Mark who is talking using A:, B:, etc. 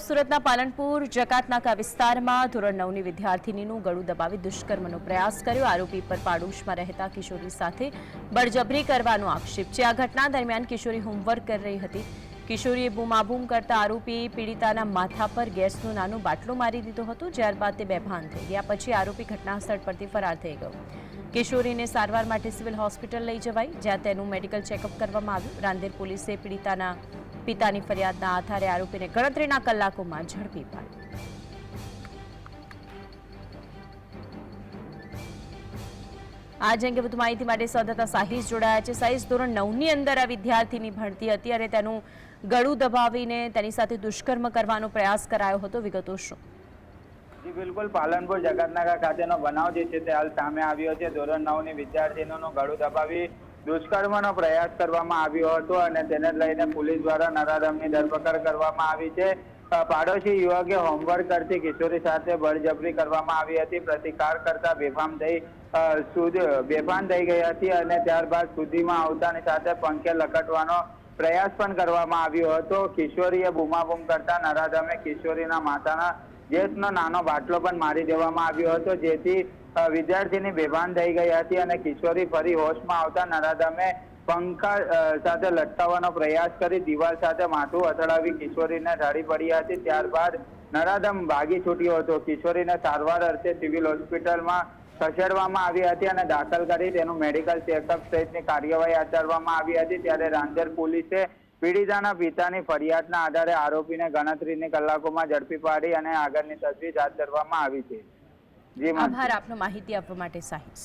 A: સુરતના પાલનપુર જકાતનાકા વિસ્તારમાં ધોરણ નવની વિદ્યાર્થીનીનું ગળું દબાવી દુષ્કર્મનો પ્રયાસ કર્યો. આરોપી પર પાડોશમાં રહેતા કિશોરી સાથે બળજબરી કરવાનો આક્ષેપ છે. આ ઘટના દરમિયાન કિશોરી હોમવર્ક કરી રહી હતી. કિશોરીએ બૂમાબૂમ કરતા આરોપીએ પીડિતાના માથા પર ગેસનો નાનો બાટલો મારી દીધો હતો. ત્યારબાદ તે બેભાન થઈ ગયા. પછી આરોપી ઘટનાસ્થળ પરથી ફરાર થઈ ગયો. કિશોરીને સારવાર માટે સિવિલ હોસ્પિટલ લઈ જવાઈ. જ્યાં તેનું મેડિકલ ચેકઅપ કરવામાં આવ્યું. રાંદેર પોલીસે પીડિતાના પિતાની ફરિયાદના આધારે આરોપીને ગણતરીના કલાકોમાં ઝડપી પાડ્યો. આજ અંગે વધુ માહિતી માટે સંવાદદાતા સાહિસ જોડાયા છે. સાહિસ ધોરણ નવની અંદર આ વિદ્યાર્થીની ભણતી હતી અને તેનું ગળું દબાવીને તેની સાથે દુષ્કર્મ કરવાનો પ્રયાસ કરાયો હતો. વિગતો શું?
B: જી, બિલકુલ. પાલનપુર જગતનગર ખાતેનો બનાવ જે છે તે હાલ સામે આવ્યો છે. ધોરણ નવની વિદ્યાર્થીનીનું ગળું દબાવી દુષ્કર્મનો પ્રયાસ કરવામાં આવ્યો હતો અને તેને લઈને પોલીસ દ્વારા નરાધમની ધરપકડ કરવામાં આવી છે. પાડોશી યુવકે હોમવર્ક કરતી કિશોરી સાથે બળજબરી કરવામાં આવી હતી. પ્રતિકાર કરતા બેફામ થઈ બેભાન થઈ ગઈ હતી અને ત્યારબાદ સુધીમાં આવતાની સાથે પંખે લકટવાનો પ્રયાસ પણ કરવામાં આવ્યો હતો. કિશોરીએ બૂમાબૂમ કરતા નરાધમે કિશોરીના માતાના જેસનો નાનો બાટલો પણ મારી દેવામાં આવ્યો હતો, જેથી વિદ્યાર્થીની બેભાન થઈ ગઈ હતી અને કિશોરી ફરી હોશમાં આવતા નરાધમે પંખા સાથે લટકાવવાનો પ્રયાસ કરી દિવાલ સાથે માથું અથડાવી કિશોરીને ઢાળી પડી હતી. ત્યારબાદ નરાધમ ભાગી છૂટ્યો હતો. કિશોરીને સારવાર અર્થે સિવિલ હોસ્પિટલમાં ખસેડવામાં આવી હતી અને દાખલ કરી તેનું મેડિકલ ચેકઅપ સહિતની કાર્યવાહી આચરવામાં આવી હતી. ત્યારે રાંદેર પોલીસે પીડિતાના પિતાની ફરિયાદના આધારે આરોપીને ગણતરીની કલાકોમાં ઝડપી પાડી અને આગળની તજવીજ હાથ ધરવામાં આવી છે.
A: આભાર આપનો માહિતી આપવા માટે સાહિસ